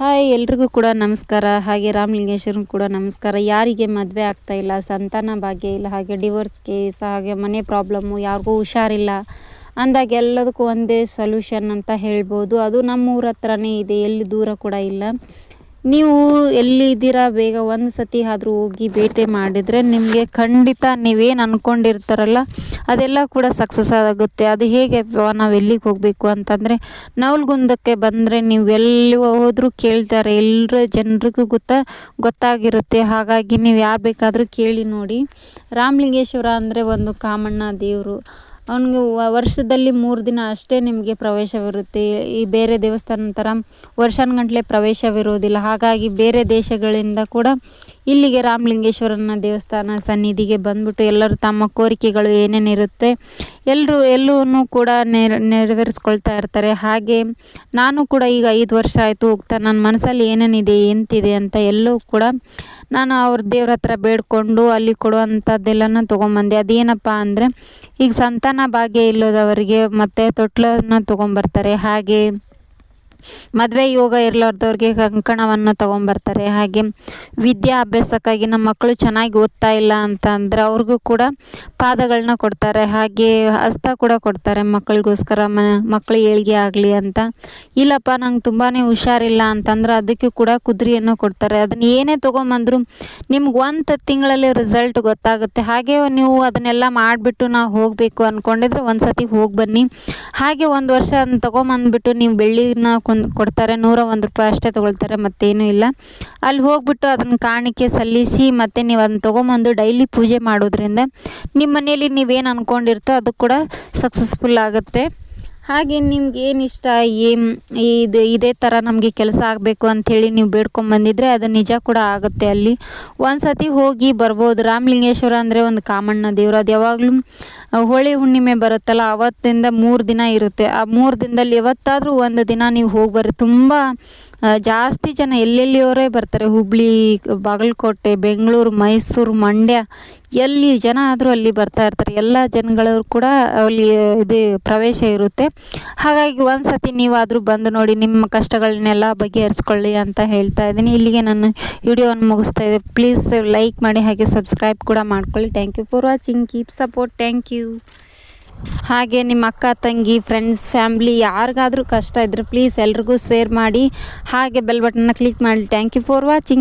Hi, ಎಲ್ರಿಗೂ ಕೂಡ ನಮಸ್ಕಾರ. ಹಾಗೆ ರಾಮಲಿಂಗೇಶ್ವರನ್ ಕೂಡ ನಮಸ್ಕಾರ. ಯಾರಿಗೆ ಮದುವೆ ಆಗ್ತಾ ಇಲ್ಲ, ಸಂತಾನ ಭಾಗ್ಯ ಇಲ್ಲ, ಹಾಗೆ ಡಿವೋರ್ಸ್ ಕೇಸ್ ಹಾಗೆ ಮನೆ ಪ್ರಾಬ್ಲಮ್ಮು ಯಾರಿಗೂ ಹುಷಾರಿಲ್ಲ. ಅಂದಾಗ ಎಲ್ಲದಕ್ಕೂ ಒಂದೇ ಸೊಲ್ಯೂಷನ್ ಅಂತ ಹೇಳ್ಬೋದು. ಅದು ನಮ್ಮೂರ ಹತ್ರನೇ ಇದೆ, ಎಲ್ಲಿ ದೂರ ಕೂಡ ಇಲ್ಲ. ನೀವು ಎಲ್ಲಿದ್ದೀರಾ? ಬೇಗ ಒಂದು ಸತಿ ಆದರೂ ಹೋಗಿ ಭೇಟಿ ಮಾಡಿದರೆ ನಿಮಗೆ ಖಂಡಿತ ನೀವೇನು ಅಂದ್ಕೊಂಡಿರ್ತಾರಲ್ಲ ಅದೆಲ್ಲ ಕೂಡ ಸಕ್ಸಸ್ ಆಗುತ್ತೆ. ಅದು ಹೇಗೆ ನಾವು ಎಲ್ಲಿಗೆ ಹೋಗಬೇಕು ಅಂತಂದರೆ, ನವಲ್ಗುಂದಕ್ಕೆ ಬಂದರೆ ನೀವು ಎಲ್ಲಿ ಹೋದರೂ ಕೇಳ್ತಾರೆ. ಎಲ್ಲರ ಜನರಿಗೂ ಗೊತ್ತಾ, ಗೊತ್ತಾಗಿರುತ್ತೆ. ಹಾಗಾಗಿ ನೀವು ಯಾರು ಬೇಕಾದರೂ ಕೇಳಿ ನೋಡಿ. ರಾಮಲಿಂಗೇಶ್ವರ ಅಂದರೆ ಒಂದು ಕಾಮಣ್ಣ ದೇವರು. ಅವನಿಗೆ ವರ್ಷದಲ್ಲಿ ಮೂರು ದಿನ ಅಷ್ಟೇ ನಿಮಗೆ ಪ್ರವೇಶವಿರುತ್ತೆ. ಈ ಬೇರೆ ದೇವಸ್ಥಾನ ಥರ ವರ್ಷಾನುಗಂಟ್ಲೆ ಪ್ರವೇಶವಿರುವುದಿಲ್ಲ ಹಾಗಾಗಿ ಬೇರೆ ದೇಶಗಳಿಂದ ಕೂಡ ಇಲ್ಲಿಗೆ ರಾಮಲಿಂಗೇಶ್ವರನ ದೇವಸ್ಥಾನ ಸನ್ನಿಧಿಗೆ ಬಂದ್ಬಿಟ್ಟು ಎಲ್ಲರೂ ತಮ್ಮ ಕೋರಿಕೆಗಳು ಏನೇನಿರುತ್ತೆ ಎಲ್ಲರೂ ಎಲ್ಲೂ ಕೂಡ ನೆರ, ನೆರವೇರಿಸ್ಕೊಳ್ತಾ ಇರ್ತಾರೆ. ಹಾಗೆ ನಾನು ಕೂಡ ಈಗ ಐದು ವರ್ಷ ಆಯಿತು ಹೋಗ್ತಾ ನನ್ನ ಮನಸ್ಸಲ್ಲಿ ಏನೇನಿದೆ, ಎಂತಿದೆ ಅಂತ ಎಲ್ಲೂ ಕೂಡ ನಾನು ಅವ್ರ ದೇವ್ರ ಹತ್ರ ಬೇಡ್ಕೊಂಡು ಅಲ್ಲಿ ಕೊಡುವಂಥದ್ದೆಲ್ಲನೂ ತೊಗೊಂಬಂದೆ. ಅದೇನಪ್ಪ ಅಂದರೆ, ಈಗ ಸಂತಾನ ಭಾಗ್ಯ ಇಲ್ಲದವರಿಗೆ ಮತ್ತು ತೊಟ್ಲನ್ನು ತೊಗೊಂಬರ್ತಾರೆ. ಹಾಗೆ ಮದುವೆ ಯೋಗ ಇರಲಾರ್ದವ್ರಿಗೆ ಕಂಕಣವನ್ನು ತೊಗೊಂಬರ್ತಾರೆ. ಹಾಗೆ ವಿದ್ಯಾಭ್ಯಾಸಕ್ಕಾಗಿ ನಮ್ಮ ಮಕ್ಕಳು ಚೆನ್ನಾಗಿ ಓದ್ತಾ ಇಲ್ಲ ಅಂತ ಅಂದರೆ ಅವ್ರಿಗೂ ಕೂಡ ಪಾದಗಳನ್ನ ಕೊಡ್ತಾರೆ. ಹಾಗೆ ಹಸ್ತ ಕೂಡ ಕೊಡ್ತಾರೆ ಮಕ್ಕಳಿಗೋಸ್ಕರ. ಮಕ್ಕಳು ಏಳಿಗೆ ಆಗಲಿ ಅಂತ. ಇಲ್ಲಪ್ಪ, ನಂಗೆ ತುಂಬಾ ಹುಷಾರಿಲ್ಲ ಅಂತಂದ್ರೆ ಅದಕ್ಕೂ ಕೂಡ ಕುದುರೆಯನ್ನು ಕೊಡ್ತಾರೆ. ಅದನ್ನ ಏನೇ ತೊಗೊಂಬಂದ್ರು ನಿಮ್ಗೆ ಒಂದು ತಿಂಗಳಲ್ಲಿ ರಿಸಲ್ಟ್ ಗೊತ್ತಾಗುತ್ತೆ. ಹಾಗೆ ನೀವು ಅದನ್ನೆಲ್ಲ ಮಾಡಿಬಿಟ್ಟು ನಾವು ಹೋಗಬೇಕು ಅಂದ್ಕೊಂಡಿದ್ರೆ ಒಂದು ಸತಿ ಹೋಗಿ ಬನ್ನಿ. ಹಾಗೆ ಒಂದು ವರ್ಷ ಅದನ್ನ ತೊಗೊಂಬಂದ್ಬಿಟ್ಟು ನೀವು ಬೆಳ್ಳಿನ ಕೊಂದು ಕೊಡ್ತಾರೆ. ನೂರ ಒಂದು ರೂಪಾಯಿ ಅಷ್ಟೇ ತೊಗೊಳ್ತಾರೆ, ಮತ್ತೇನು ಇಲ್ಲ. ಅಲ್ಲಿ ಹೋಗ್ಬಿಟ್ಟು ಅದನ್ನು ಕಾಣಿಕೆ ಸಲ್ಲಿಸಿ ಮತ್ತು ನೀವು ಅದನ್ನ ತೊಗೊಂಬಂದು ಡೈಲಿ ಪೂಜೆ ಮಾಡೋದ್ರಿಂದ ನಿಮ್ಮ ಮನೆಯಲ್ಲಿ ನೀವೇನು ಅಂದ್ಕೊಂಡಿರ್ತೋ ಅದು ಕೂಡ ಸಕ್ಸಸ್ಫುಲ್ ಆಗುತ್ತೆ. ಹಾಗೆ ನಿಮ್ಗೆ ಏನು ಇಷ್ಟ? ಏನು ಇದು, ಇದೇ ಥರ ನಮಗೆ ಕೆಲಸ ಆಗಬೇಕು ಅಂಥೇಳಿ ನೀವು ಬೇಡ್ಕೊಂಬಂದಿದ್ರೆ ಅದು ನಿಜ ಕೂಡ ಆಗುತ್ತೆ ಅಲ್ಲಿ. ಒಂದು ಸತಿ ಹೋಗಿ ಬರ್ಬೋದು. ರಾಮಲಿಂಗೇಶ್ವರ ಅಂದರೆ ಒಂದು ಕಾಮಣ್ಣ ದೇವರು. ಅದು ಯಾವಾಗಲೂ ಹೋಳಿ ಹುಣ್ಣಿಮೆ ಬರುತ್ತಲ್ಲ, ಅವತ್ತಿಂದ ಮೂರು ದಿನ ಇರುತ್ತೆ. ಆ ಮೂರು ದಿನದಲ್ಲಿ ಯಾವತ್ತಾದರೂ ಒಂದು ದಿನ ನೀವು ಹೋಗಿ ಬರ್ರಿ. ತುಂಬ ಜಾಸ್ತಿ ಜನ ಎಲ್ಲೆಲ್ಲಿಯವರೇ ಬರ್ತಾರೆ. ಹುಬ್ಬಳ್ಳಿ ಬಾಗಲಕೋಟೆ, ಬೆಂಗಳೂರು, ಮೈಸೂರು, ಮಂಡ್ಯ, ಎಲ್ಲಿ ಜನ ಆದರೂ ಅಲ್ಲಿ ಬರ್ತಾ ಇರ್ತಾರೆ. ಎಲ್ಲ ಜನಗಳವ್ರು ಕೂಡ ಅಲ್ಲಿ ಇದು ಪ್ರವೇಶ ಇರುತ್ತೆ. ಹಾಗಾಗಿ ಒಂದು ಸತಿ ನೀವಾದರೂ ಬಂದು ನೋಡಿ, ನಿಮ್ಮ ಕಷ್ಟಗಳನ್ನೆಲ್ಲ ಬಗೆಹರಿಸ್ಕೊಳ್ಳಿ ಅಂತ ಹೇಳ್ತಾ ಇದ್ದೀನಿ. ಇಲ್ಲಿಗೆ ನಾನು ವಿಡಿಯೋವನ್ನು ಮುಗಿಸ್ತಾ ಇದ್ದೆ. ಪ್ಲೀಸ್ ಲೈಕ್ ಮಾಡಿ, ಹಾಗೆ ಸಬ್ಸ್ಕ್ರೈಬ್ ಕೂಡ ಮಾಡ್ಕೊಳ್ಳಿ. Thank you for watching keep support thank you. ಹಾಗೆ ನಿಮ್ಮ ಅಕ್ಕ, ತಂಗಿ ಫ್ರೆಂಡ್ಸ್ ಫ್ಯಾಮ್ಲಿ ಯಾರಿಗಾದರೂ ಕಷ್ಟ ಇದ್ದರೆ ಪ್ಲೀಸ್ ಎಲ್ರಿಗೂ ಶೇರ್ ಮಾಡಿ. ಹಾಗೆ ಬೆಲ್ ಬಟನ್ನ ಕ್ಲಿಕ್ ಮಾಡಿ. Thank you for watching